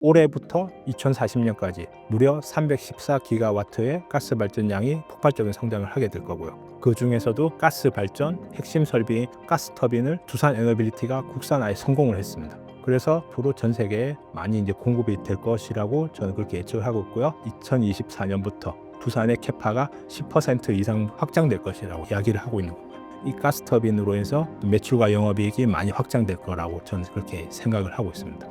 올해부터 2040년까지 무려 314기가와트의 가스 발전량이 폭발적인 성장을 하게 될 거고요. 그 중에서도 가스 발전 핵심 설비인 가스 터빈을 두산 에너빌리티가 국산화에 성공을 했습니다. 그래서 앞으로 전 세계에 많이 이제 공급이 될 것이라고 저는 그렇게 예측을 하고 있고요. 2024년부터 두산의 캐파가 10% 이상 확장될 것이라고 이야기를 하고 있는 겁니다. 이 가스 터빈으로 해서 매출과 영업이익이 많이 확장될 거라고 저는 그렇게 생각을 하고 있습니다.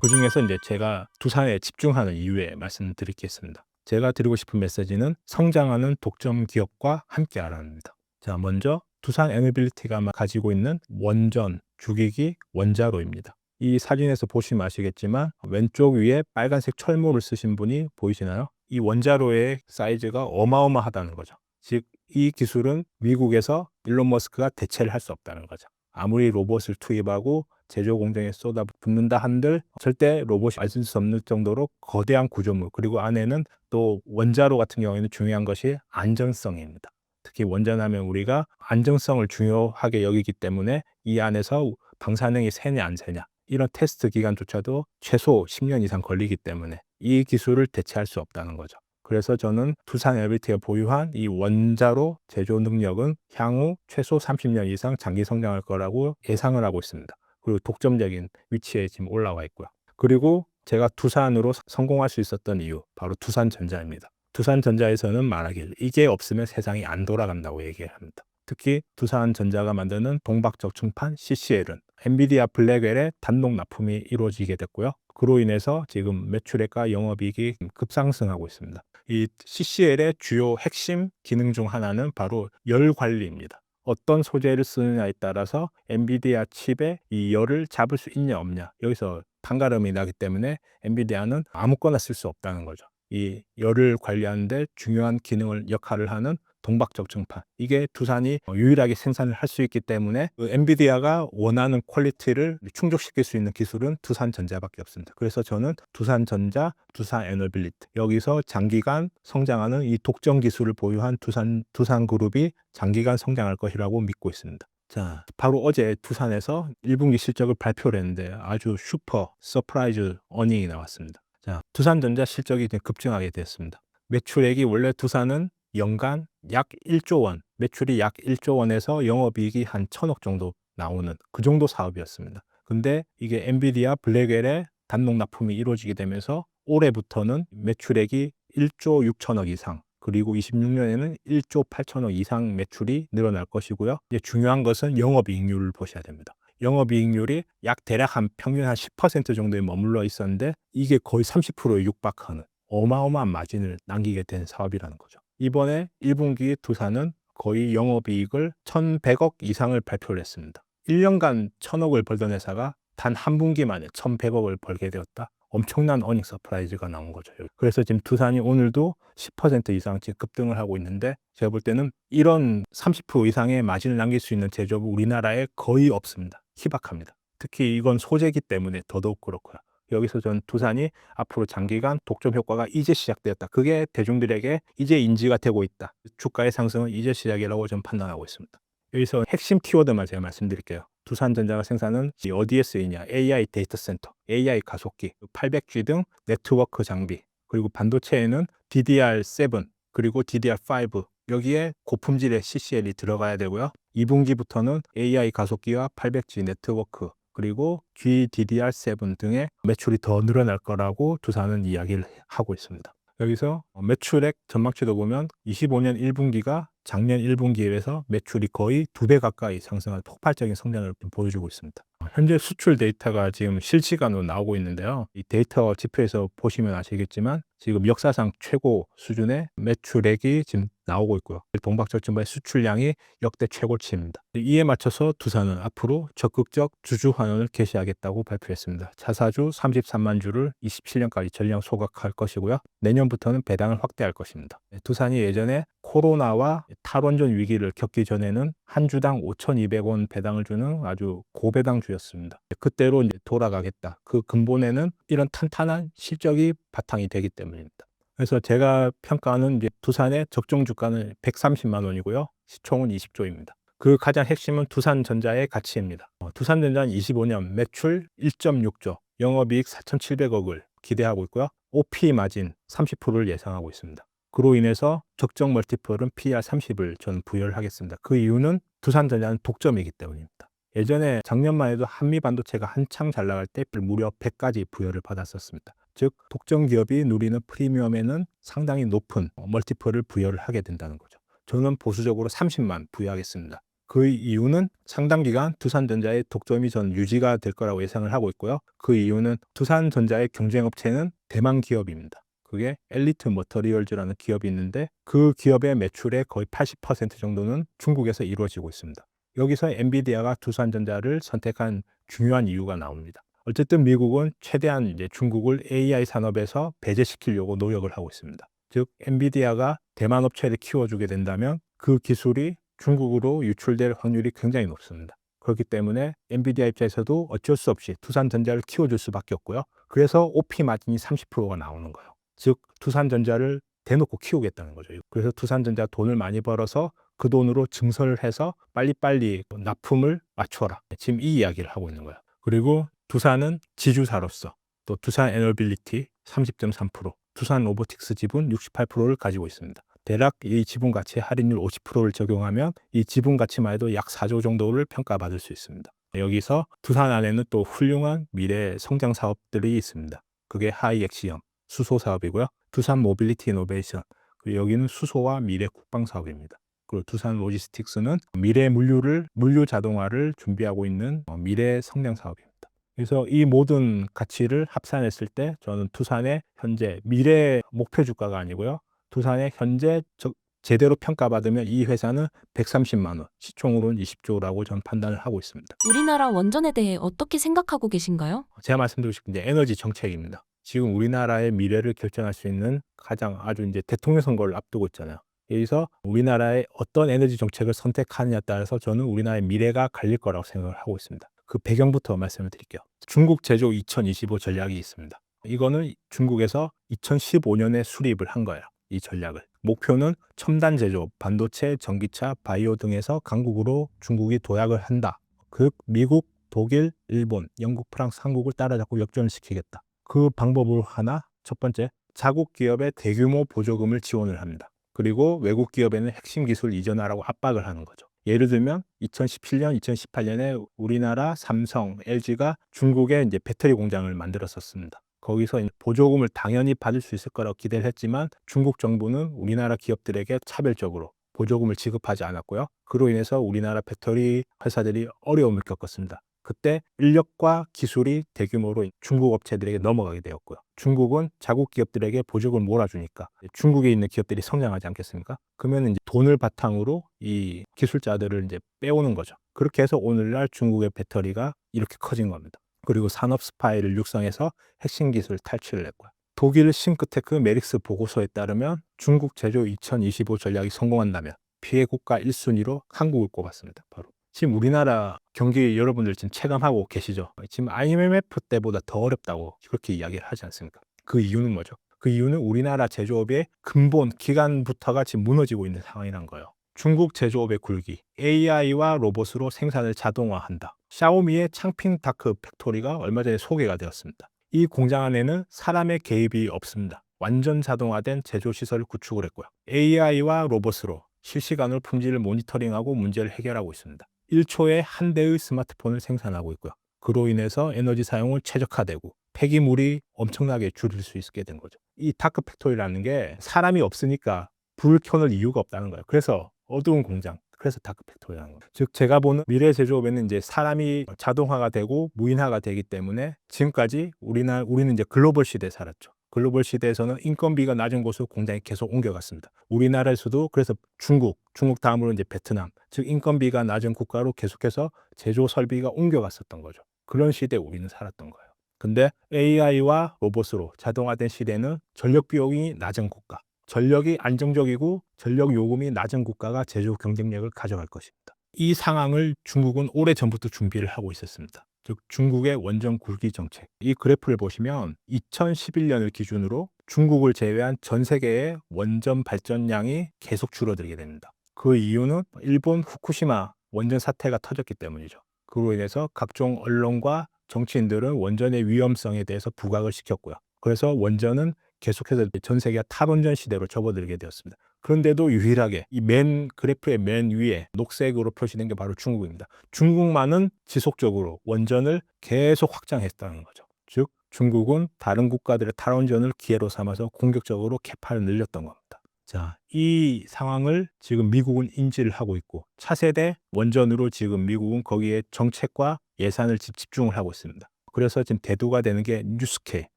그 중에서 이제 제가 두산에 집중하는 이유에 말씀드리겠습니다. 제가 드리고 싶은 메시지는 성장하는 독점 기업과 함께 하라는입니다. 자, 먼저 두산 에너빌리티가 가지고 있는 원전, 주기기, 원자로입니다. 이 사진에서 보시면 아시겠지만 왼쪽 위에 빨간색 철모를 쓰신 분이 보이시나요? 이 원자로의 사이즈가 어마어마하다는 거죠. 즉, 이 기술은 미국에서 일론 머스크가 대체를 할 수 없다는 거죠. 아무리 로봇을 투입하고 제조 공정에 쏟아붓는다 한들 절대 로봇이 맞을 수 없는 정도로 거대한 구조물 그리고 안에는 또 원자로 같은 경우에는 중요한 것이 안정성입니다. 특히 원전하면 우리가 안정성을 중요하게 여기기 때문에 이 안에서 방사능이 새냐 안 새냐 이런 테스트 기간조차도 최소 10년 이상 걸리기 때문에 이 기술을 대체할 수 없다는 거죠. 그래서 저는 두산 에너비티가 보유한 이 원자로 제조 능력은 향후 최소 30년 이상 장기 성장할 거라고 예상을 하고 있습니다. 그리고 독점적인 위치에 지금 올라와 있고요. 그리고 제가 두산으로 성공할 수 있었던 이유 바로 두산전자입니다. 두산전자에서는 말하길 이게 없으면 세상이 안 돌아간다고 얘기를 합니다. 특히 두산전자가 만드는 동박적 충판 CCL은 엔비디아 블랙웰의 단독 납품이 이루어지게 됐고요. 그로 인해서 지금 매출액과 영업이익이 급상승하고 있습니다. 이 CCL의 주요 핵심 기능 중 하나는 바로 열 관리입니다. 어떤 소재를 쓰느냐에 따라서 엔비디아 칩에 이 열을 잡을 수 있냐 없냐 여기서 판가름이 나기 때문에 엔비디아는 아무거나 쓸 수 없다는 거죠. 이 열을 관리하는데 중요한 기능을 역할을 하는 동박적증판 이게 두산이 유일하게 생산을 할 수 있기 때문에 그 엔비디아가 원하는 퀄리티를 충족시킬 수 있는 기술은 두산전자밖에 없습니다. 그래서 저는 두산전자, 두산에너빌리티 여기서 장기간 성장하는 이 독점 기술을 보유한 두산 두산그룹이 장기간 성장할 것이라고 믿고 있습니다. 자, 바로 어제 두산에서 1분기 실적을 발표를 했는데 아주 슈퍼 서프라이즈 어닝이 나왔습니다. 자, 두산전자 실적이 급증하게 됐습니다. 매출액이 원래 두산은 연간 약 1조 원, 매출이 약 1조 원에서 영업이익이 한 천억 정도 나오는 그 정도 사업이었습니다. 근데 이게 엔비디아 블랙웰의 단독 납품이 이루어지게 되면서 올해부터는 매출액이 1조 6천억 이상, 그리고 26년에는 1조 8천억 이상 매출이 늘어날 것이고요. 이제 중요한 것은 영업이익률을 보셔야 됩니다. 영업이익률이 약 대략 한 평균 한 10% 정도에 머물러 있었는데 이게 거의 30%에 육박하는 어마어마한 마진을 남기게 된 사업이라는 거죠. 이번에 1분기 두산은 거의 영업이익을 1,100억 이상을 발표를 했습니다. 1년간 1,000억을 벌던 회사가 단 한 분기 만에 1,100억을 벌게 되었다. 엄청난 어닝 서프라이즈가 나온 거죠. 그래서 지금 두산이 오늘도 10% 이상 급등을 하고 있는데 제가 볼 때는 이런 30% 이상의 마진을 남길 수 있는 제조업 우리나라에 거의 없습니다. 희박합니다. 특히 이건 소재기 때문에 더더욱 그렇고요. 여기서 전 두산이 앞으로 장기간 독점 효과가 이제 시작되었다. 그게 대중들에게 이제 인지가 되고 있다. 주가의 상승은 이제 시작이라고 저는 판단하고 있습니다. 여기서 핵심 키워드만 제가 말씀드릴게요. 두산전자가 생산은 어디에 쓰이냐? AI 데이터 센터, AI 가속기, 800G 등 네트워크 장비, 그리고 반도체에는 DDR7, 그리고 DDR5 여기에 고품질의 CCL이 들어가야 되고요. 2분기부터는 AI 가속기와 800G 네트워크 그리고 GDDR7 등의 매출이 더 늘어날 거라고 두산은 이야기를 하고 있습니다. 여기서 매출액 전망치도 보면 25년 1분기가 작년 1분기에 비해서 매출이 거의 두 배 가까이 상승한 폭발적인 성장을 보여주고 있습니다. 현재 수출 데이터가 지금 실시간으로 나오고 있는데요. 이 데이터 지표에서 보시면 아시겠지만 지금 역사상 최고 수준의 매출액이 지금 나오고 있고요. 동박적증바의 수출량이 역대 최고치입니다. 이에 맞춰서 두산은 앞으로 적극적 주주 환원을 개시하겠다고 발표했습니다. 자사주 33만 주를 27년까지 전량 소각할 것이고요. 내년부터는 배당을 확대할 것입니다. 두산이 예전에 코로나와 탈원전 위기를 겪기 전에는 한 주당 5,200원 배당을 주는 아주 고배당주였습니다. 그때로 이제 돌아가겠다. 그 근본에는 이런 탄탄한 실적이 바탕이 되기 때문입니다. 그래서 제가 평가하는 이제 두산의 적정 주가는 130만 원이고요. 시총은 20조입니다. 그 가장 핵심은 두산전자의 가치입니다. 어, 두산전자는 25년 매출 1.6조, 영업이익 4,700억을 기대하고 있고요. OP 마진 30%를 예상하고 있습니다. 그로 인해서 적정 멀티플은 PR 30을 저는 부여를 하겠습니다. 그 이유는 두산전자는 독점이기 때문입니다. 예전에 작년만 해도 한미 반도체가 한창 잘 나갈 때 무려 100까지 부여를 받았었습니다. 즉 독점 기업이 누리는 프리미엄에는 상당히 높은 멀티플을 부여를 하게 된다는 거죠. 저는 보수적으로 30만 부여하겠습니다. 그 이유는 상당 기간 두산전자의 독점이 전 유지가 될 거라고 예상을 하고 있고요. 그 이유는 두산전자의 경쟁업체는 대만 기업입니다. 그게 엘리트 머터리얼즈라는 기업이 있는데 그 기업의 매출의 거의 80% 정도는 중국에서 이루어지고 있습니다. 여기서 엔비디아가 두산전자를 선택한 중요한 이유가 나옵니다. 어쨌든 미국은 최대한 이제 중국을 AI 산업에서 배제시키려고 노력을 하고 있습니다. 즉 엔비디아가 대만 업체를 키워주게 된다면 그 기술이 중국으로 유출될 확률이 굉장히 높습니다. 그렇기 때문에 엔비디아 입장에서도 어쩔 수 없이 두산전자를 키워줄 수밖에 없고요. 그래서 OP 마진이 30%가 나오는 거예요. 즉 두산전자를 대놓고 키우겠다는 거죠. 그래서 두산전자 돈을 많이 벌어서 그 돈으로 증설을 해서 빨리빨리 납품을 맞춰라. 지금 이 이야기를 하고 있는 거예요. 그리고 두산은 지주사로서 또 두산 에너빌리티 30.3%, 두산 로보틱스 지분 68%를 가지고 있습니다. 대략 이 지분 가치 할인율 50%를 적용하면 이 지분 가치만 해도 약 4조 정도를 평가받을 수 있습니다. 여기서 두산 안에는 또 훌륭한 미래 성장 사업들이 있습니다. 그게 하이엑시엄, 수소 사업이고요. 두산 모빌리티 이노베이션, 그리고 여기는 수소와 미래 국방 사업입니다. 그리고 두산 로지스틱스는 미래 물류를 물류 자동화를 준비하고 있는 어, 미래 성장 사업입니다. 그래서 이 모든 가치를 합산했을 때 저는 두산의 현재 미래 목표 주가가 아니고요. 두산의 현재 저- 제대로 평가받으면 이 회사는 130만 원, 시총으로는 20조라고 저는 판단을 하고 있습니다. 우리나라 원전에 대해 어떻게 생각하고 계신가요? 제가 말씀드리고 싶은 게 에너지 정책입니다. 지금 우리나라의 미래를 결정할 수 있는 가장 아주 이제 대통령 선거를 앞두고 있잖아요. 여기서 우리나라의 어떤 에너지 정책을 선택하느냐에 따라서 저는 우리나라의 미래가 갈릴 거라고 생각을 하고 있습니다. 그 배경부터 말씀을 드릴게요. 중국 제조 2025 전략이 있습니다. 이거는 중국에서 2015년에 수립을 한 거예요. 이 전략을. 목표는 첨단 제조, 반도체, 전기차, 바이오 등에서 강국으로 중국이 도약을 한다. 그 미국, 독일, 일본, 영국, 프랑스, 한국을 따라잡고 역전을 시키겠다. 그 방법으로 하나, 첫 번째, 자국 기업에 대규모 보조금을 지원을 합니다. 그리고 외국 기업에는 핵심 기술 이전하라고 압박을 하는 거죠. 예를 들면 2017년, 2018년에 우리나라 삼성, LG가 중국에 이제 배터리 공장을 만들었었습니다. 거기서 보조금을 당연히 받을 수 있을 거라고 기대를 했지만 중국 정부는 우리나라 기업들에게 차별적으로 보조금을 지급하지 않았고요. 그로 인해서 우리나라 배터리 회사들이 어려움을 겪었습니다. 그때 인력과 기술이 대규모로 중국 업체들에게 넘어가게 되었고요. 중국은 자국 기업들에게 보조금을 몰아주니까 중국에 있는 기업들이 성장하지 않겠습니까? 그러면 이제 돈을 바탕으로 이 기술자들을 이제 빼오는 거죠. 그렇게 해서 오늘날 중국의 배터리가 이렇게 커진 겁니다. 그리고 산업 스파이를 육성해서 핵심 기술 탈취를 했고요. 독일 싱크테크 메릭스 보고서에 따르면 중국 제조 2025 전략이 성공한다면 피해 국가 1순위로 한국을 꼽았습니다. 바로. 지금 우리나라 경기 여러분들 지금 체감하고 계시죠? 지금 IMF 때보다 더 어렵다고 그렇게 이야기를 하지 않습니까? 그 이유는 뭐죠? 그 이유는 우리나라 제조업의 근본 기간부터가 지금 무너지고 있는 상황이란 거예요. 중국 제조업의 굴기, AI와 로봇으로 생산을 자동화한다. 샤오미의 창핑 다크 팩토리가 얼마 전에 소개가 되었습니다. 이 공장 안에는 사람의 개입이 없습니다. 완전 자동화된 제조 시설을 구축을 했고요. AI와 로봇으로 실시간으로 품질을 모니터링하고 문제를 해결하고 있습니다. 1초에 한 대의 스마트폰을 생산하고 있고요. 그로 인해서 에너지 사용을 최적화되고 폐기물이 엄청나게 줄일 수 있게 된 거죠. 이 다크 팩토리라는 게 사람이 없으니까 불을 켜놓을 이유가 없다는 거예요. 그래서 어두운 공장, 그래서 다크 팩토리라는 거예요. 즉 제가 보는 미래 제조업에는 이제 사람이 자동화가 되고 무인화가 되기 때문에 지금까지 우리나 우리는 이제 글로벌 시대에 살았죠. 글로벌 시대에서는 인건비가 낮은 곳으로 공장이 계속 옮겨갔습니다. 우리나라에서도 그래서 중국, 중국 다음으로 이제 베트남, 즉 인건비가 낮은 국가로 계속해서 제조 설비가 옮겨갔었던 거죠. 그런 시대에 우리는 살았던 거예요. 근데 AI와 로봇으로 자동화된 시대는 전력 비용이 낮은 국가, 전력이 안정적이고 전력 요금이 낮은 국가가 제조 경쟁력을 가져갈 것입니다. 이 상황을 중국은 오래 전부터 준비를 하고 있었습니다. 즉 중국의 원전 굴기 정책. 이 그래프를 보시면 2011년을 기준으로 중국을 제외한 전 세계의 원전 발전량이 계속 줄어들게 됩니다. 그 이유는 일본 후쿠시마 원전 사태가 터졌기 때문이죠. 그로 인해서 각종 언론과 정치인들은 원전의 위험성에 대해서 부각을 시켰고요. 그래서 원전은 계속해서 전 세계가 탈원전 시대로 접어들게 되었습니다. 그런데도 유일하게 이 맨 그래프의 맨 위에 녹색으로 표시된 게 바로 중국입니다. 중국만은 지속적으로 원전을 계속 확장했다는 거죠. 즉 중국은 다른 국가들의 탈원전을 기회로 삼아서 공격적으로 개파를 늘렸던 겁니다. 자, 이 상황을 지금 미국은 인지를 하고 있고 차세대 원전으로 지금 미국은 거기에 정책과 예산을 집- 집중을 하고 있습니다. 그래서 지금 대두가 되는 게 뉴스케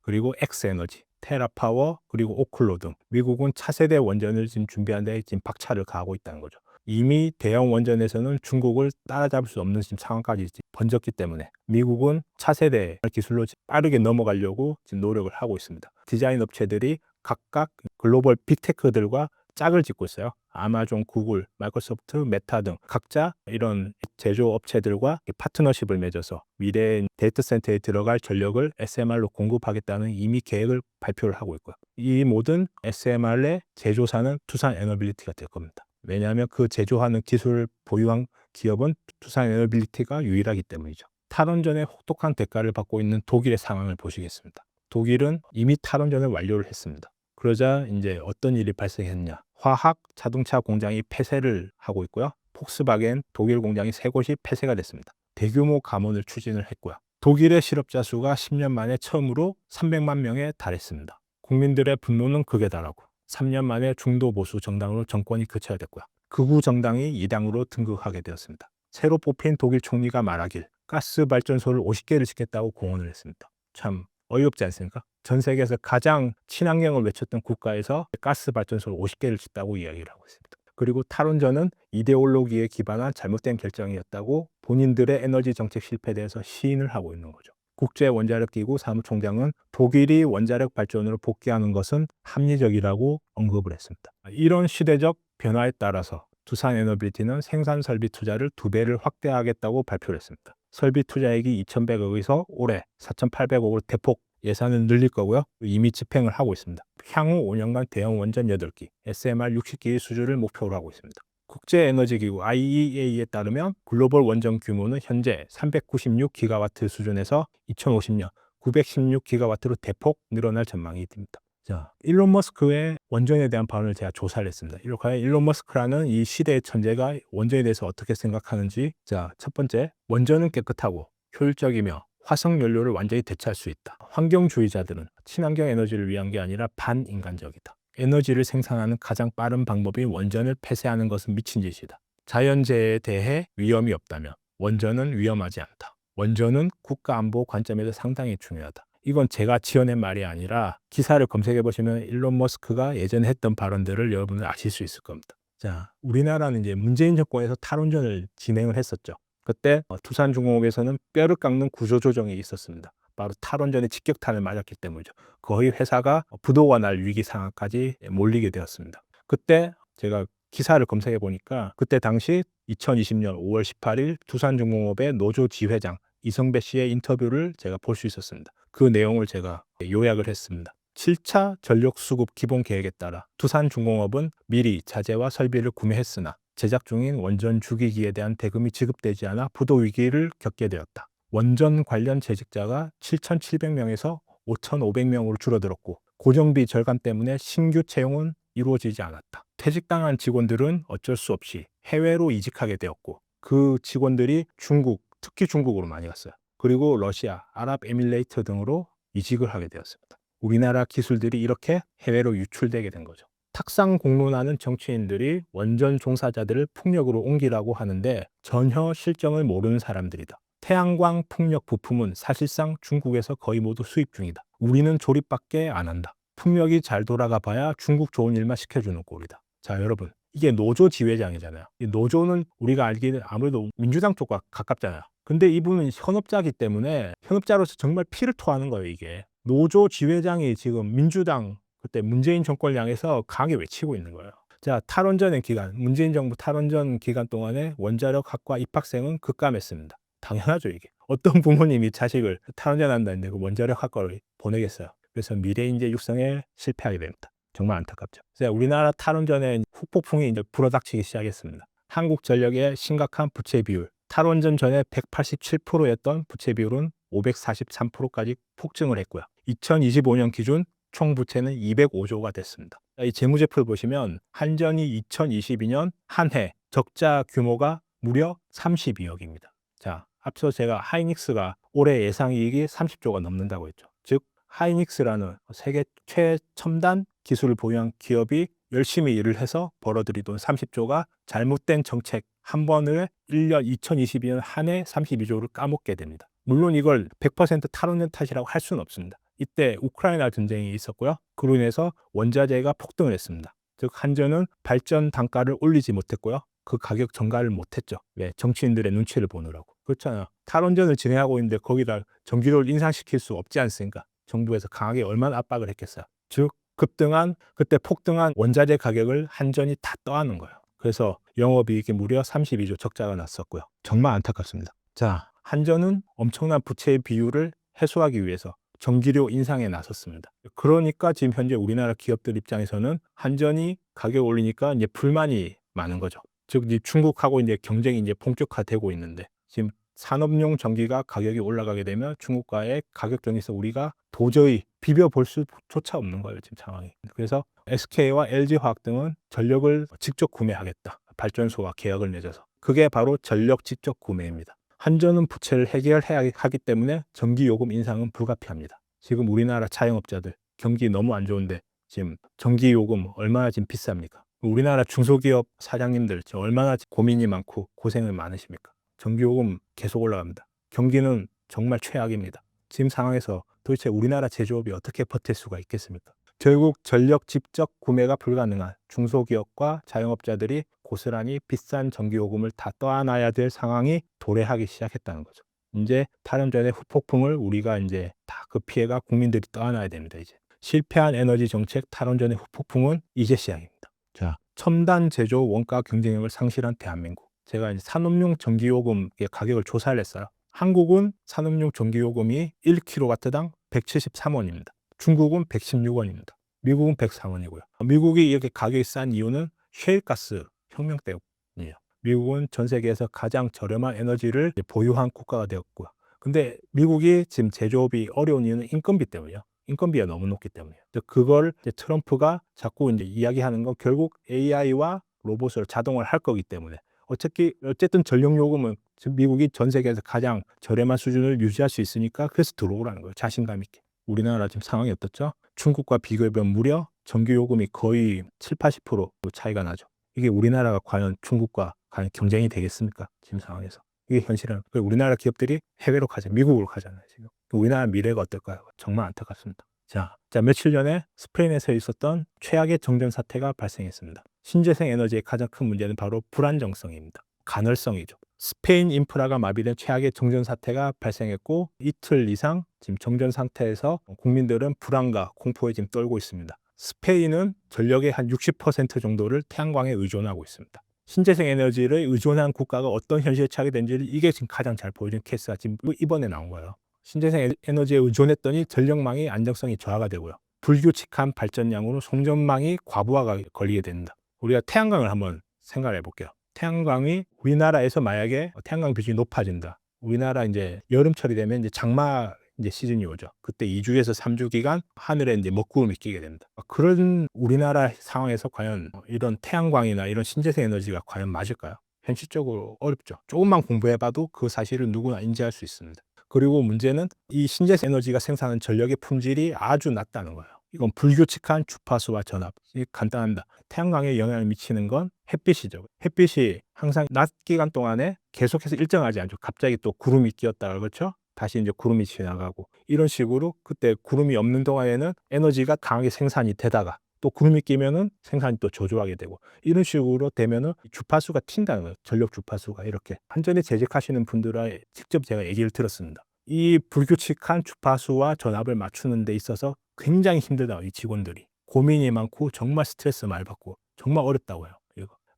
그리고 엑스에너지, 테라파워 그리고 오클로 등 미국은 차세대 원전을 지금 준비하는 데 지금 박차를 가하고 있다는 거죠. 이미 대형 원전에서는 중국을 따라잡을 수 없는 지금 상황까지 번졌기 때문에 미국은 차세대 기술로 빠르게 넘어가려고 지금 노력을 하고 있습니다. 디자인 업체들이 각각 글로벌 빅테크들과 짝을 짓고 있어요. 아마존, 구글, 마이크로소프트, 메타 등 각자 이런 제조 업체들과 파트너십을 맺어서 미래의 데이터 센터에 들어갈 전력을 SMR로 공급하겠다는 이미 계획을 발표를 하고 있고요. 이 모든 SMR의 제조사는 투산 에너빌리티가 될 겁니다. 왜냐하면 그 제조하는 기술을 보유한 기업은 투산 에너빌리티가 유일하기 때문이죠. 탈원전의 혹독한 대가를 받고 있는 독일의 상황을 보시겠습니다. 독일은 이미 탈원전을 완료를 했습니다. 그러자 이제 어떤 일이 발생했냐? 화학 자동차 공장이 폐쇄를 하고 있고요. 폭스바겐 독일 공장이 세 곳이 폐쇄가 됐습니다. 대규모 감원을 추진을 했고요. 독일의 실업자 수가 10년 만에 처음으로 300만 명에 달했습니다. 국민들의 분노는 극에 달하고 3년 만에 중도 보수 정당으로 정권이 교체가 됐고요. 극우 정당이 2당으로 등극하게 되었습니다. 새로 뽑힌 독일 총리가 말하길 가스 발전소를 50개를 짓겠다고 공언을 했습니다. 참 어이없지 않습니까? 전 세계에서 가장 친환경을 외쳤던 국가에서 가스 발전소를 50개를 짓다고 이야기를 하고 있습니다. 그리고 탈원전은 이데올로기에 기반한 잘못된 결정이었다고 본인들의 에너지 정책 실패에 대해서 시인을 하고 있는 거죠. 국제 원자력 기구 사무총장은 독일이 원자력 발전으로 복귀하는 것은 합리적이라고 언급을 했습니다. 이런 시대적 변화에 따라서 두산 에너빌리티는 생산 설비 투자를 두 배를 확대하겠다고 발표를 했습니다. 설비 투자액이 2,100억에서 올해 4,800억으로 대폭 예산을 늘릴 거고요. 이미 집행을 하고 있습니다. 향후 5년간 대형 원전 8기, SMR 60기의 수주를 목표로 하고 있습니다. 국제에너지기구 IEA에 따르면 글로벌 원전 규모는 현재 396기가와트 수준에서 2050년 916기가와트로 대폭 늘어날 전망이 듭니다. 자, 일론 머스크의 원전에 대한 발언을 제가 조사를 했습니다. 이렇게 일론 머스크라는 이 시대의 천재가 원전에 대해서 어떻게 생각하는지 자, 첫 번째, 원전은 깨끗하고 효율적이며 화석 연료를 완전히 대체할 수 있다. 환경주의자들은 친환경 에너지를 위한 게 아니라 반인간적이다. 에너지를 생산하는 가장 빠른 방법이 원전을 폐쇄하는 것은 미친 짓이다. 자연재해에 대해 위험이 없다면 원전은 위험하지 않다. 원전은 국가 안보 관점에서 상당히 중요하다. 이건 제가 지어낸 말이 아니라 기사를 검색해 보시면 일론 머스크가 예전에 했던 발언들을 여러분은 아실 수 있을 겁니다. 자, 우리나라는 이제 문재인 정권에서 탈원전을 진행을 했었죠. 그때 어, 두산중공업에서는 뼈를 깎는 구조 조정이 있었습니다. 바로 탈원전의 직격탄을 맞았기 때문이죠. 거의 회사가 부도가 날 위기 상황까지 몰리게 되었습니다. 그때 제가 기사를 검색해 보니까 그때 당시 2020년 5월 18일 두산중공업의 노조 지회장 이성배 씨의 인터뷰를 제가 볼 수 있었습니다. 그 내용을 제가 요약을 했습니다. 7차 전력 수급 기본 계획에 따라 두산중공업은 미리 자재와 설비를 구매했으나 제작 중인 원전 주기기에 대한 대금이 지급되지 않아 부도 위기를 겪게 되었다. 원전 관련 재직자가 7,700명에서 5,500명으로 줄어들었고 고정비 절감 때문에 신규 채용은 이루어지지 않았다. 퇴직당한 직원들은 어쩔 수 없이 해외로 이직하게 되었고 그 직원들이 중국, 특히 중국으로 많이 갔어요. 그리고 러시아, 아랍에밀레이트 등으로 이직을 하게 되었습니다. 우리나라 기술들이 이렇게 해외로 유출되게 된 거죠. 탁상 공론하는 정치인들이 원전 종사자들을 풍력으로 옮기라고 하는데 전혀 실정을 모르는 사람들이다. 태양광 풍력 부품은 사실상 중국에서 거의 모두 수입 중이다. 우리는 조립밖에 안 한다. 풍력이 잘 돌아가 봐야 중국 좋은 일만 시켜주는 꼴이다. 자, 여러분. 이게 노조 지회장이잖아요. 이 노조는 우리가 알기는 아무래도 민주당 쪽과 가깝잖아요. 근데 이분은 현업자기 때문에 현업자로서 정말 피를 토하는 거예요, 이게. 노조 지회장이 지금 민주당 그때 문재인 정권을 향해서 강하게 외치고 있는 거예요. 자, 탈원전의 기간, 문재인 정부 탈원전 기간 동안에 원자력 학과 입학생은 급감했습니다. 당연하죠, 이게. 어떤 부모님이 자식을 탈원전 한다는데 그 원자력 학과를 보내겠어요. 그래서 미래 인재 육성에 실패하게 됩니다. 정말 안타깝죠. 그래서 우리나라 탈원전에 후폭풍이 이제 불어닥치기 시작했습니다. 한국 전력의 심각한 부채 비율, 탈원전 전에 187%였던 부채 비율은 543%까지 폭증을 했고요. 2025년 기준 총 부채는 205조가 됐습니다. 이 재무제표를 보시면 한전이 2022년 한 해 적자 규모가 무려 32억입니다. 자, 앞서 제가 하이닉스가 올해 예상이익이 30조가 넘는다고 했죠. 즉 하이닉스라는 세계 최첨단 기술을 보유한 기업이 열심히 일을 해서 벌어들이 돈 30조가 잘못된 정책 한 번을 1년 2022년 한 해 32조를 까먹게 됩니다. 물론 이걸 100% 탈원전 탓이라고 할 수는 없습니다. 이때 우크라이나 전쟁이 있었고요. 그로 인해서 원자재가 폭등을 했습니다. 즉 한전은 발전 단가를 올리지 못했고요. 그 가격 전가를 못했죠. 왜? 정치인들의 눈치를 보느라고. 그렇잖아요. 탈원전을 진행하고 있는데 거기다 전기료를 인상시킬 수 없지 않습니까? 정부에서 강하게 얼마나 압박을 했겠어요. 즉 급등한 그때 폭등한 원자재 가격을 한전이 다 떠안은 거예요. 그래서 영업이익이 무려 32조 적자가 났었고요. 정말 안타깝습니다. 자, 한전은 엄청난 부채의 비율을 해소하기 위해서 전기료 인상에 나섰습니다. 그러니까 지금 현재 우리나라 기업들 입장에서는 한전이 가격 올리니까 이제 불만이 많은 거죠. 즉 이제 중국하고 이제 경쟁이 이제 본격화되고 있는데 지금 산업용 전기가 가격이 올라가게 되면 중국과의 가격 전에서 우리가 도저히 비벼 볼 수조차 없는 거예요 지금 상황이. 그래서 SK와 LG화학 등은 전력을 직접 구매하겠다. 발전소와 계약을 맺어서 그게 바로 전력 직접 구매입니다. 한전은 부채를 해결해야 하기 때문에 전기 요금 인상은 불가피합니다. 지금 우리나라 자영업자들 경기 너무 안 좋은데 지금 전기 요금 얼마나 지금 비쌉니까? 우리나라 중소기업 사장님들 지금 얼마나 고민이 많고 고생을 많으십니까? 전기요금 계속 올라갑니다. 경기는 정말 최악입니다. 지금 상황에서 도대체 우리나라 제조업이 어떻게 버틸 수가 있겠습니까? 결국 전력 직접 구매가 불가능한 중소기업과 자영업자들이 고스란히 비싼 전기요금을 다 떠안아야 될 상황이 도래하기 시작했다는 거죠. 이제 탈원전의 후폭풍을 우리가 이제 다 그 피해가 국민들이 떠안아야 됩니다. 이제 실패한 에너지 정책 탈원전의 후폭풍은 이제 시작입니다. 자, 첨단 제조 원가 경쟁력을 상실한 대한민국. 제가 이제 산업용 전기요금의 가격을 조사를 했어요. 한국은 산업용 전기요금이 1kW당 173원입니다. 중국은 116원입니다. 미국은 104원이고요. 미국이 이렇게 가격이 싼 이유는 셰일가스 혁명 때문이에요. 미국은 전 세계에서 가장 저렴한 에너지를 보유한 국가가 되었고요. 근데 미국이 지금 제조업이 어려운 이유는 인건비 때문이에요. 인건비가 너무 높기 때문이에요. 그걸 트럼프가 자꾸 이제 이야기하는 건 결국 AI와 로봇을 자동화를 할 거기 때문에 어차피 어쨌든 전력 요금은 미국이 전 세계에서 가장 저렴한 수준을 유지할 수 있으니까 그래서 들어오라는 거예요. 자신감 있게. 우리나라 지금 상황이 어떻죠? 중국과 비교해보면 무려 전기 요금이 거의 7, 80% 차이가 나죠. 이게 우리나라가 과연 중국과 과연 경쟁이 되겠습니까? 지금 상황에서. 이게 현실은 우리나라 기업들이 해외로 가자, 미국으로 가잖아요. 지금 우리나라 미래가 어떨까요? 정말 안타깝습니다. 자, 자 며칠 전에 스페인에서 있었던 최악의 정전 사태가 발생했습니다. 신재생 에너지의 가장 큰 문제는 바로 불안정성입니다. 간헐성이죠. 스페인 인프라가 마비된 최악의 정전 사태가 발생했고 이틀 이상 지금 정전 상태에서 국민들은 불안과 공포에 지금 떨고 있습니다. 스페인은 전력의 한 60% 정도를 태양광에 의존하고 있습니다. 신재생 에너지를 의존한 국가가 어떤 현실에 처하게 된지를 이게 지금 가장 잘 보여준 케이스가 지금 이번에 나온 거예요. 신재생 에너지에 의존했더니 전력망이 안정성이 저하가 되고요. 불규칙한 발전량으로 송전망이 과부하가 걸리게 됩니다. 우리가 태양광을 한번 생각해 볼게요. 태양광이 우리나라에서 만약에 태양광 비중이 높아진다. 우리나라 이제 여름철이 되면 이제 장마 이제 시즌이 오죠. 그때 2주에서 3주 기간 하늘에 이제 먹구름이 끼게 됩니다. 그런 우리나라 상황에서 과연 이런 태양광이나 이런 신재생 에너지가 과연 맞을까요? 현실적으로 어렵죠. 조금만 공부해봐도 그 사실을 누구나 인지할 수 있습니다. 그리고 문제는 이 신재생 에너지가 생산하는 전력의 품질이 아주 낮다는 거예요. 이건 불규칙한 주파수와 전압. 이 간단합니다. 태양광에 영향을 미치는 건 햇빛이죠. 햇빛이 항상 낮 기간 동안에 계속해서 일정하지 않죠. 갑자기 또 구름이 끼었다가 그렇죠? 다시 이제 구름이 지나가고 이런 식으로 그때 구름이 없는 동안에는 에너지가 강하게 생산이 되다가 또 구름이 끼면은 생산이 또 저조하게 되고 이런 식으로 되면은 주파수가 튄다는 거예요. 전력 주파수가 이렇게 한전에 재직하시는 분들의 직접 제가 얘기를 들었습니다. 이 불규칙한 주파수와 전압을 맞추는 데 있어서 굉장히 힘들다 이 직원들이 고민이 많고 정말 스트레스 많이 받고 정말 어렵다고요.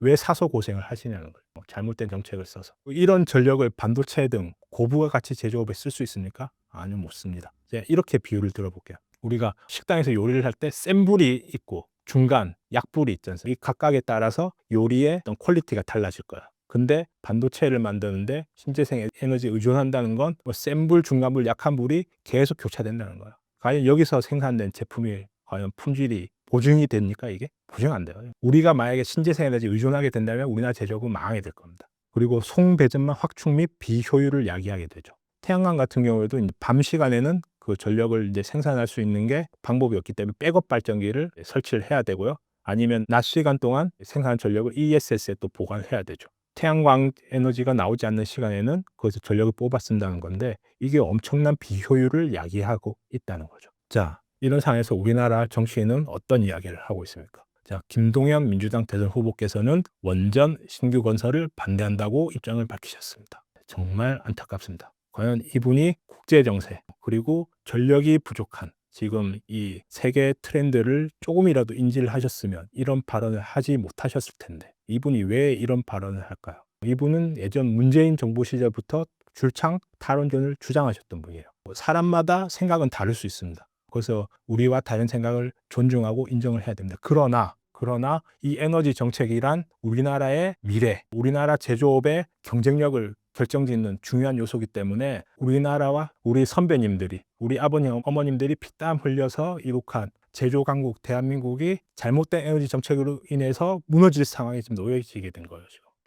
왜 사서 고생을 하시냐는 거예요. 뭐 잘못된 정책을 써서 이런 전력을 반도체 등 고부가 가치 제조업에 쓸 수 있습니까? 아니요 못 씁니다. 이렇게 비유를 들어볼게요. 우리가 식당에서 요리를 할 때 센 불이 있고 중간 약불이 않습니까? 이 각각에 따라서 요리의 어떤 퀄리티가 달라질 거야. 근데 반도체를 만드는데 신재생 에너지 의존한다는 건센 불, 중간 불, 약한 불이 계속 교차된다는 거야. 과연 여기서 생산된 제품이 과연 품질이 보증이 됩니까 이게? 보증 안 돼요. 우리가 만약에 신재생 에너지 의존하게 된다면 우리나라 제조업은 망하게 될 겁니다. 그리고 송배전만 확충 및 비효율을 야기하게 되죠. 태양광 같은 경우에도 밤 시간에는 그 전력을 이제 생산할 수 있는 게 방법이 없기 때문에 백업 발전기를 설치를 해야 되고요. 아니면 낮 시간 동안 생산한 전력을 ESS에 또 보관해야 되죠. 태양광 에너지가 나오지 않는 시간에는 거기서 전력을 뽑아 쓴다는 건데 이게 엄청난 비효율을 야기하고 있다는 거죠. 자, 이런 상황에서 우리나라 정치인은 어떤 이야기를 하고 있습니까? 자, 김동연 민주당 대선 후보께서는 원전 신규 건설을 반대한다고 입장을 밝히셨습니다. 정말 안타깝습니다. 과연 이분이 국제 정세 그리고 전력이 부족한 지금 이 세계 트렌드를 조금이라도 인지를 하셨으면 이런 발언을 하지 못하셨을 텐데 이분이 왜 이런 발언을 할까요? 이분은 예전 문재인 정부 시절부터 줄창 탈원전을 주장하셨던 분이에요. 뭐 사람마다 생각은 다를 수 있습니다. 그래서 우리와 다른 생각을 존중하고 인정을 해야 됩니다. 그러나 그러나 이 에너지 정책이란 우리나라의 미래, 우리나라 제조업의 경쟁력을 결정짓는 중요한 요소이기 때문에 우리나라와 우리 선배님들이, 우리 아버님, 어머님들이 피땀 흘려서 이룩한 제조 강국 대한민국이 잘못된 에너지 정책으로 인해서 무너질 상황에 지금 놓여지게 된 거예요.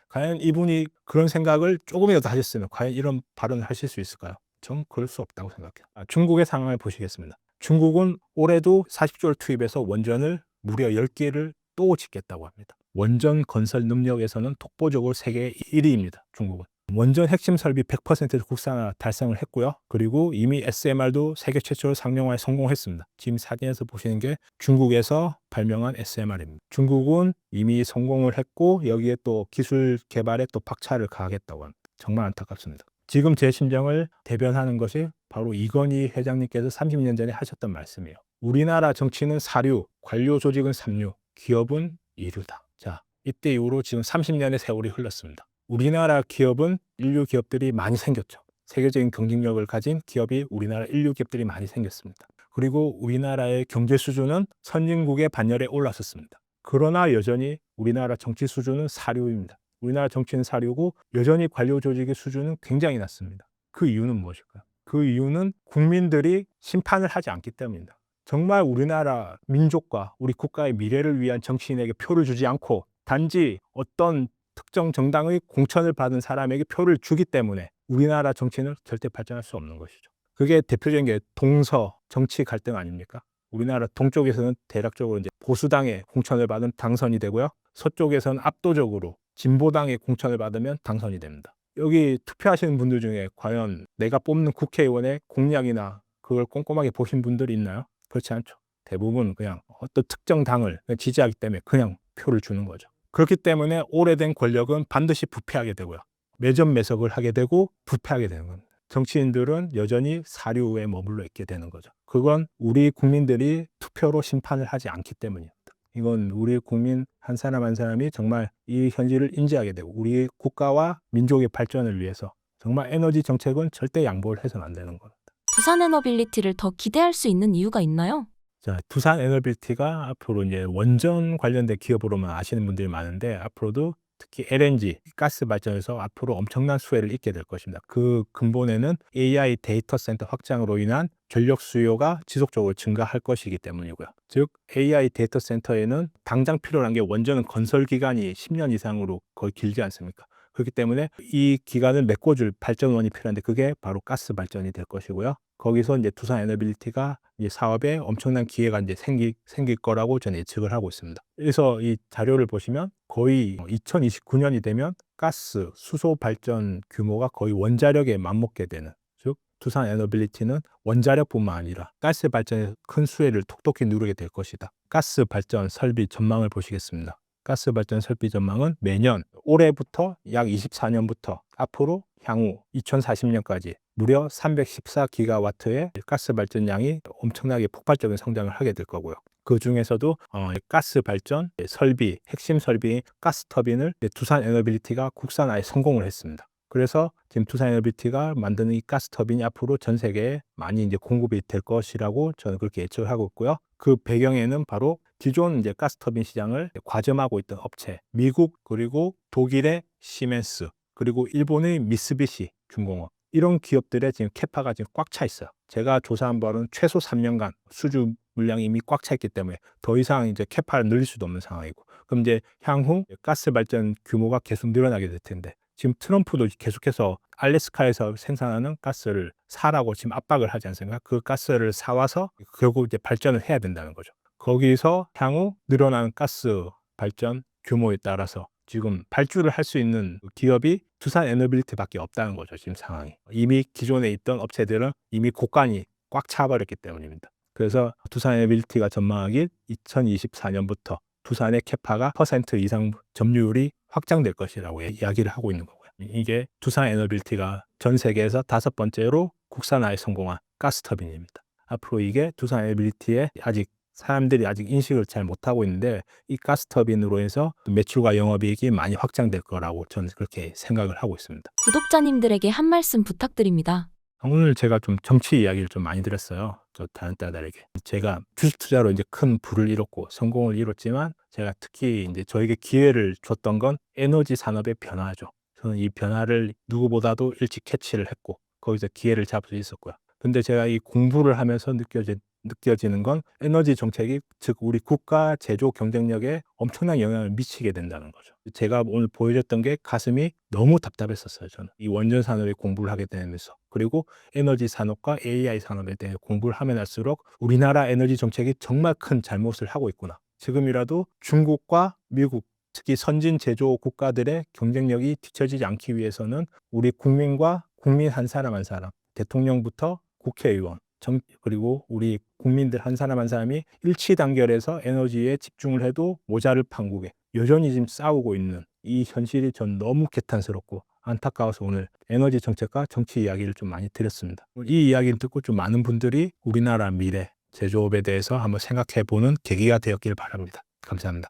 과연 이분이 그런 생각을 조금이라도 하셨으면 과연 이런 발언을 하실 수 있을까요? 전 그럴 수 없다고 생각해요. 아, 중국의 상황을 보시겠습니다. 중국은 올해도 40조를 투입해서 원전을 무려 10개를 또 짓겠다고 합니다. 원전 건설 능력에서는 독보적으로 세계 1위입니다. 중국은. 원전 핵심 설비 100% 국산화 달성을 했고요. 그리고 이미 SMR도 세계 최초로 상용화에 성공했습니다. 지금 사진에서 보시는 게 중국에서 발명한 SMR입니다. 중국은 이미 성공을 했고 여기에 또 기술 개발에 또 박차를 가하겠다고 합니다. 정말 안타깝습니다. 지금 제 심정을 대변하는 것이 바로 이건희 회장님께서 30년 전에 하셨던 말씀이에요. 우리나라 정치는 사류, 관료 조직은 삼류, 기업은 이류다. 자, 이때 이후로 지금 30년의 세월이 흘렀습니다. 우리나라 기업은 인류 기업들이 많이 생겼죠. 세계적인 경쟁력을 가진 기업이 우리나라 인류 기업들이 많이 생겼습니다. 그리고 우리나라의 경제 수준은 선진국의 반열에 올랐었습니다. 그러나 여전히 우리나라 정치 수준은 사류입니다. 우리나라 정치는 사류고 여전히 관료 조직의 수준은 굉장히 낮습니다. 그 이유는 무엇일까요? 그 이유는 국민들이 심판을 하지 않기 때문입니다. 정말 우리나라 민족과 우리 국가의 미래를 위한 정치인에게 표를 주지 않고 단지 어떤 특정 정당의 공천을 받은 사람에게 표를 주기 때문에 우리나라 정치는 절대 발전할 수 없는 것이죠. 그게 대표적인 게 동서 정치 갈등 아닙니까? 우리나라 동쪽에서는 대략적으로 이제 보수당의 공천을 받은 당선이 되고요. 서쪽에서는 압도적으로 진보당의 공천을 받으면 당선이 됩니다. 여기 투표하시는 분들 중에 과연 내가 뽑는 국회의원의 공약이나 그걸 꼼꼼하게 보신 분들이 있나요? 그렇지 않죠. 대부분 그냥 어떤 특정 당을 지지하기 때문에 그냥 표를 주는 거죠. 그렇기 때문에 오래된 권력은 반드시 부패하게 되고요. 매점매석을 하게 되고 부패하게 되는 겁니다. 정치인들은 여전히 사류에 머물러 있게 되는 거죠. 그건 우리 국민들이 투표로 심판을 하지 않기 때문입니다. 이건 우리 국민 한 사람 한 사람이 정말 이 현실을 인지하게 되고 우리 국가와 민족의 발전을 위해서 정말 에너지 정책은 절대 양보를 해서는 안 되는 겁니다. 두산 에너빌리티를 더 기대할 수 있는 이유가 있나요? 자, 두산 에너빌티가 앞으로 이제 원전 관련된 기업으로만 아시는 분들이 많은데 앞으로도 특히 LNG 가스 발전에서 앞으로 엄청난 수혜를 잇게 될 것입니다. 그 근본에는 AI 데이터 센터 확장으로 인한 전력 수요가 지속적으로 증가할 것이기 때문이고요. 즉 AI 데이터 센터에는 당장 필요한 게 원전은 건설 기간이 10년 이상으로 거의 길지 않습니까? 그렇기 때문에 이 기간을 메꿔줄 발전원이 필요한데 그게 바로 가스 발전이 될 것이고요. 거기서 이제 두산 에너빌리티가 이 사업에 엄청난 기회가 이제 생기, 생길 거라고 저는 예측을 하고 있습니다. 그래서 이 자료를 보시면 거의 2029년이 되면 가스 수소 발전 규모가 거의 원자력에 맞먹게 되는 즉 두산 에너빌리티는 원자력뿐만 아니라 가스 발전에 큰 수혜를 톡톡히 누르게 될 것이다. 가스 발전 설비 전망을 보시겠습니다. 가스 발전 설비 전망은 매년 올해부터 약 24년부터 앞으로 향후 2040년까지 무려 314기가와트의 가스 발전량이 엄청나게 폭발적인 성장을 하게 될 거고요. 그 중에서도 어, 가스 발전 설비, 핵심 설비 가스 터빈을 두산 에너빌리티가 국산화에 성공을 했습니다. 그래서 지금 두산 에너비티가 만드는 이 가스 터빈이 앞으로 전 세계에 많이 이제 공급이 될 것이라고 저는 그렇게 예측하고 있고요. 그 배경에는 바로 기존 이제 가스터빈 시장을 과점하고 있던 업체, 미국 그리고 독일의 시멘스 그리고 일본의 미쓰비시 중공업 이런 기업들의 지금 캐파가 지금 꽉 차 있어요. 제가 조사한 바로는 최소 3년간 수주 물량이 이미 꽉 차 있기 때문에 더 이상 이제 캐파를 늘릴 수도 없는 상황이고 그럼 이제 향후 가스 발전 규모가 계속 늘어나게 될 텐데 지금 트럼프도 계속해서 알래스카에서 생산하는 가스를 사라고 지금 압박을 하지 않습니까? 그 가스를 사와서 결국 이제 발전을 해야 된다는 거죠. 거기서 향후 늘어나는 가스 발전 규모에 따라서 지금 발주를 할 수 있는 기업이 두산 에너빌리티밖에 없다는 거죠. 지금 상황이. 이미 기존에 있던 업체들은 이미 고간이 꽉 차버렸기 때문입니다. 그래서 두산 에너빌리티가 전망하길 2024년부터 두산의 캐파가 퍼센트 이상 점유율이 확장될 것이라고 이야기를 하고 있는 거고요. 이게 두산 에너빌리티가 전 세계에서 다섯 번째로 국산화에 성공한 가스터빈입니다. 앞으로 이게 두산 에너빌리티의 아직 사람들이 아직 인식을 잘 못하고 있는데 이 가스터빈으로 해서 매출과 영업이익이 많이 확장될 거라고 저는 그렇게 생각을 하고 있습니다. 구독자님들에게 한 말씀 부탁드립니다. 오늘 제가 좀 정치 이야기를 좀 많이 드렸어요. 저 다른 딸들에게. 제가 주식 투자로 이제 큰 부를 이뤘고 성공을 이뤘지만 제가 특히 이제 저에게 기회를 줬던 건 에너지 산업의 변화죠. 저는 이 변화를 누구보다도 일찍 캐치를 했고 거기서 기회를 잡을 수 있었고요. 근데 제가 이 공부를 하면서 느껴진 느껴지는 건 에너지 정책이 즉 우리 국가 제조 경쟁력에 엄청난 영향을 미치게 된다는 거죠. 제가 오늘 보여줬던 게 가슴이 너무 답답했었어요. 저는 이 원전 산업에 공부를 하게 되면서 그리고 에너지 산업과 AI 산업에 대해 공부를 하면 할수록 우리나라 에너지 정책이 정말 큰 잘못을 하고 있구나. 지금이라도 중국과 미국 특히 선진 제조 국가들의 경쟁력이 뒤처지지 않기 위해서는 우리 국민과 국민 한 사람 한 사람 대통령부터 국회의원 정, 그리고 우리 국민들 한 사람 한 사람이 일치 단결해서 에너지에 집중을 해도 모자를 판국에 여전히 지금 싸우고 있는 이 현실이 전 너무 개탄스럽고 안타까워서 오늘 에너지 정책과 정치 이야기를 좀 많이 드렸습니다. 이 이야기를 듣고 좀 많은 분들이 우리나라 미래 제조업에 대해서 한번 생각해 보는 계기가 되었길 바랍니다. 감사합니다.